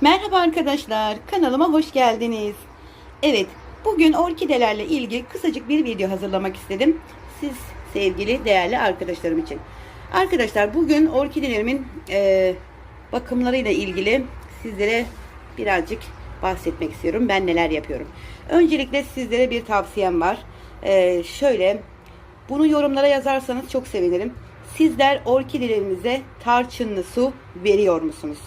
Merhaba arkadaşlar, kanalıma hoş geldiniz. Evet, bugün orkidelerle ilgili kısacık bir video hazırlamak istedim. Siz sevgili değerli arkadaşlarım için. Arkadaşlar bugün orkidelerimin e, bakımlarıyla ilgili sizlere birazcık bahsetmek istiyorum. Ben neler yapıyorum. Öncelikle sizlere bir tavsiyem var. E, şöyle, bunu yorumlara yazarsanız çok sevinirim. Sizler orkidelerinize tarçınlı su veriyor musunuz?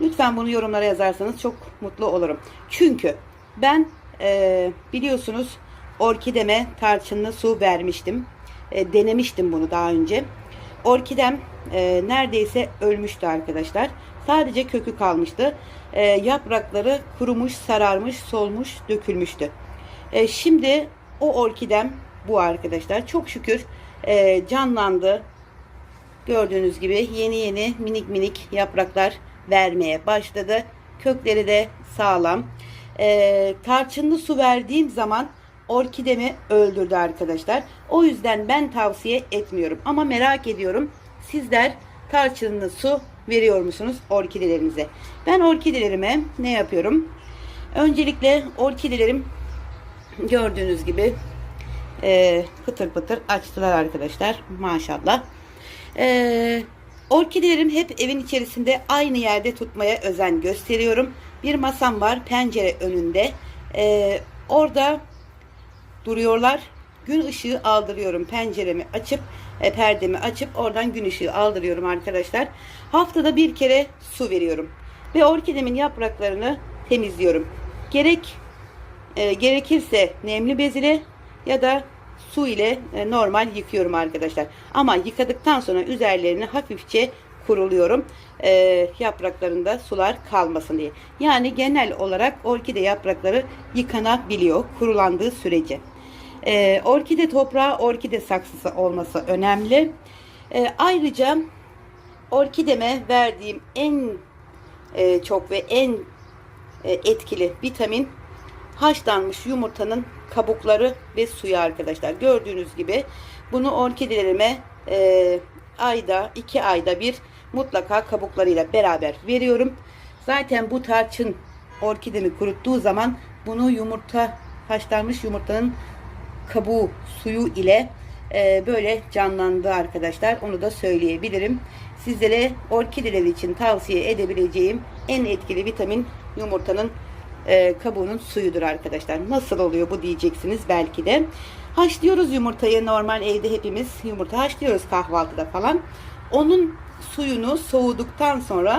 Lütfen bunu yorumlara yazarsanız çok mutlu olurum. Çünkü ben e, biliyorsunuz orkideme tarçınlı su vermiştim. E, denemiştim bunu daha önce. Orkidem e, neredeyse ölmüştü arkadaşlar. Sadece kökü kalmıştı. E, yaprakları kurumuş, sararmış, solmuş, dökülmüştü. E, şimdi o orkidem bu arkadaşlar. Çok şükür e, canlandı. Gördüğünüz gibi yeni yeni minik minik yapraklar vermeye başladı. Kökleri de sağlam. Ee, tarçınlı su verdiğim zaman orkidemi öldürdü arkadaşlar. O yüzden ben tavsiye etmiyorum. Ama merak ediyorum sizler tarçınlı su veriyor musunuz orkidelerinize? Ben orkidelerime ne yapıyorum? Öncelikle orkidelerim gördüğünüz gibi e, pıtır pıtır açtılar arkadaşlar. Maşallah. Ee, orkidelerim hep evin içerisinde aynı yerde tutmaya özen gösteriyorum. Bir masam var pencere önünde. Ee, orada duruyorlar. Gün ışığı aldırıyorum. Penceremi açıp e, perdemi açıp oradan gün ışığı aldırıyorum arkadaşlar. Haftada bir kere su veriyorum. Ve orkidemin yapraklarını temizliyorum. Gerek e, gerekirse nemli bez ile ya da su ile e, normal yıkıyorum arkadaşlar. Ama yıkadıktan sonra üzerlerini hafifçe kuruluyorum. E, yapraklarında sular kalmasın diye. Yani genel olarak orkide yaprakları yıkanabiliyor kurulandığı sürece. E, orkide toprağı orkide saksısı olması önemli. E, ayrıca orkideme verdiğim en e, çok ve en e, etkili vitamin haşlanmış yumurtanın kabukları ve suyu arkadaşlar. Gördüğünüz gibi bunu orkidelerime e, ayda iki ayda bir mutlaka kabuklarıyla beraber veriyorum. Zaten bu tarçın orkidemi kuruttuğu zaman bunu yumurta haşlanmış yumurtanın kabuğu suyu ile e, böyle canlandı arkadaşlar. Onu da söyleyebilirim. Sizlere orkideler için tavsiye edebileceğim en etkili vitamin yumurtanın e, kabuğunun suyudur arkadaşlar. Nasıl oluyor bu diyeceksiniz belki de. Haşlıyoruz yumurtayı normal evde hepimiz yumurta haşlıyoruz kahvaltıda falan. Onun suyunu soğuduktan sonra